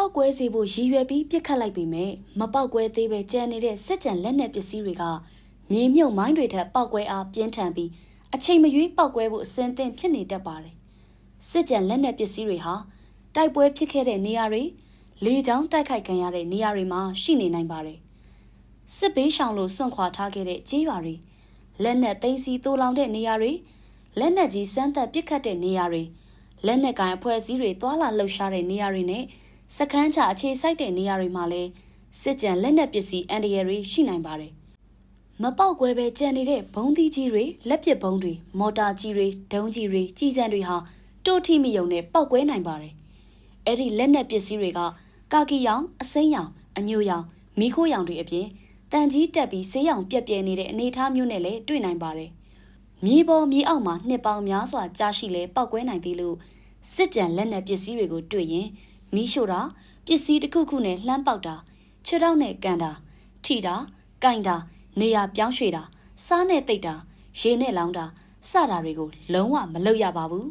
ပောက်ကွဲစေဖို့ရည်ရွယ်ပြီးပြစ်ခတ်လိုက်ပေမဲ့မပောက်ကွဲသေးပဲကြံနေတဲ့စစ်ကြံလက်နက်ပစ္စည်းတွေကမြေမြုပ်မိုင်းတွေထက်ပောက်ကွဲအားပြင်းထန်ပြီးအချိန်မရွေးပောက်ကွဲဖို့အစင်းသင့်ဖြစ်နေတတ်ပါတယ်စစ်ကြံလက်နက်ပစ္စည်းတွေဟာတိုက်ပွဲဖြစ်ခဲ့တဲ့နေရာတွေလေကြောင်းတိုက်ခိုက်ခံရတဲ့နေရာတွေမှာရှိနေနိုင်ပါတယ်စစ်ဘေးရှောင်လို့စွန့်ခွာထားခဲ့တဲ့ကြေးရွာတွေလက်နက်သိမ်းဆည်းတိုးလောင်တဲ့နေရာတွေလက်နက်ကြီးစမ်းသပ်ပစ်ခတ်တဲ့နေရာတွေလက်နက်ကိုင်အဖွဲ့အစည်းတွေတွာလာလှုပ်ရှားတဲ့နေရာတွေနဲ့ စခန်းချအခြေစိုက်တဲ့နေရာတွေမှာလည်းစစ်ကြံလက်နက်ပစ္စည်းအန်ဒီရယ်တွေရှိနိုင်ပါတယ်။မပေါက်ကွဲပဲကြံနေတဲ့ဘုံသီးကြီးတွေလက်ပစ်ဘုံတွေမော်တာကြီးတွေဒုံးကြီးတွေကြီးစံတွေဟာတိုးထီမီယုံနဲ့ပောက်ကွဲနိုင်ပါတယ်။အဲ့ဒီလက်နက်ပစ္စည်းတွေကကာကီရောင်အစိမ်းရောင်အညိုရောင်မီခိုးရောင်တွေအပြင်တန်ကြီးတက်ပြီးဆေးရောင်ပြက်ပြဲနေတဲ့အနေအထားမျိုးနဲ့လည်းတွေ့နိုင်ပါတယ်။မြေပေါ်မြေအောက်မှာနှစ်ပေါင်းများစွာကြာရှိလဲပောက်ကွဲနိုင်သေးလို့စစ်ကြံလက်နက်ပစ္စည်းတွေကိုတွေ့ရင် မီးရှို့တာပစ္စည်းတစ်ခုခုနဲ့လှမ်းပေါက်တာခြေထောက်နဲ့ကန်တာထိတာကင်တာနေရာပြောင်းရွှေ့တာစားနဲ့တိတ်တာရေနဲ့လောင်းတာစတာတွေကိုလုံးဝမလုပ်ရပါဘူး